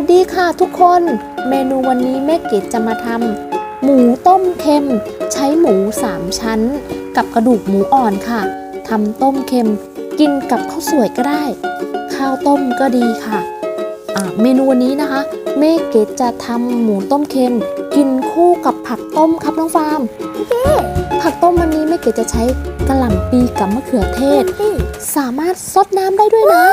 วัสดีค่ะทุกคน เมนูวันนี้แม่เกดจะมาทำหมูต้มเค็ม ใช้หมู 3 ชั้น กับกระดูกหมูอ่อนค่ะทำต้มเค็มกินกับข้าวสวยก็ได้ ข้าวต้มก็ดีค่ะอ่าเมนูวันนี้นะคะแม่เกดจะทำหมูต้มเค็ม กินคู่กับผักต้มครับน้องฟาร์มผักต้มวันนี้แม่เกดจะใช้กระหล่ำปีกับมะเขือเทศ สามารถซดน้ำได้ด้วยนะ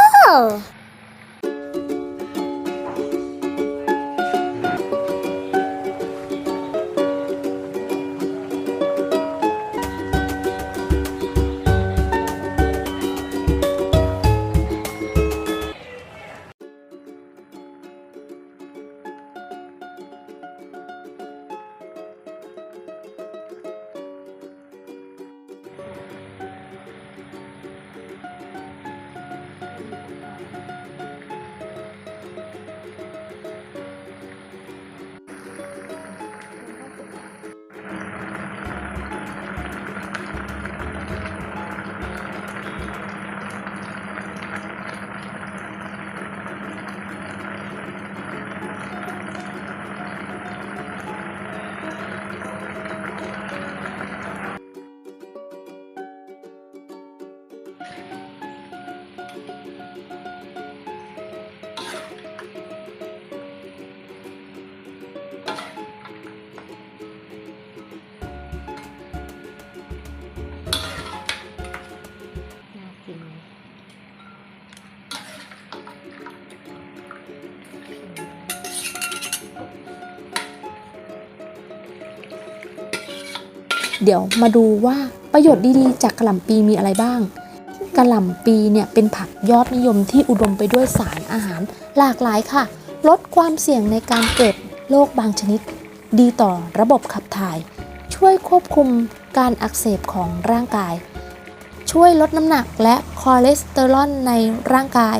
เดี๋ยวมาดูว่าประโยชน์ดีๆ จากกระหล่ำปีมีอะไรบ้าง กระหล่ำปีเนี่ยเป็นผักยอดนิยมที่อุดมไปด้วยสารอาหารหลากหลายค่ะ ลดความเสี่ยงในการเกิดโรคบางชนิด ดีต่อระบบขับถ่าย ช่วยควบคุมการอักเสบของร่างกาย ช่วยลดน้ำหนักและคอเลสเตอรอลในร่างกาย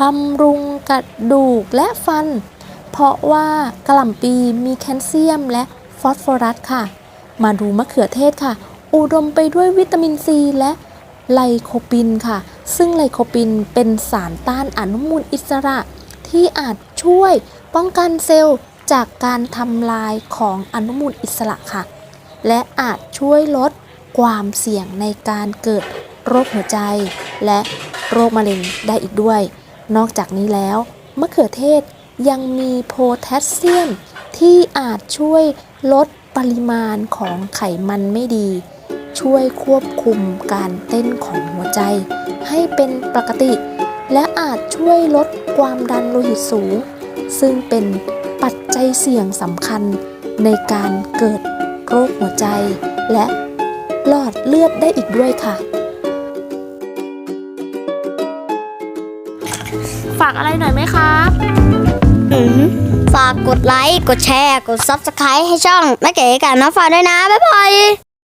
บำรุงกระดูกและฟัน เพราะว่ากระหล่ำปีมีแคลเซียมและฟอสฟอรัสค่ะ มาดูมะเขือเทศค่ะ อุดมไปด้วยวิตามินซีและ ไลโคปินค่ะ ซึ่งไลโคปินเป็นสารต้านอนุมูลอิสระ ที่อาจช่วยป้องกันเซลล์จากการทำลายของอนุมูลอิสระค่ะ และอาจช่วยลดความเสี่ยงในการเกิดโรคหัวใจ และโรคมะเร็งได้อีกด้วย นอกจากนี้แล้ว มะเขือเทศยังมีโพแทสเซียม ที่อาจช่วยลดปริมาณของไขมันไม่ดี ช่วยควบคุมการเต้นของหัวใจ ให้เป็นปกติ และอาจช่วยลดความดันโลหิตสูง ซึ่งเป็นปัจจัยเสี่ยงสำคัญในการเกิดโรคหัวใจ และหลอดเลือดได้อีกด้วยค่ะ ฝากอะไรหน่อยไหมครับอืมฝากกดไลค์ กดแชร์ กด Subscribe ให้ช่องแม่เก๋กับน้องฟ้าด้วยนะ บ๊ายบาย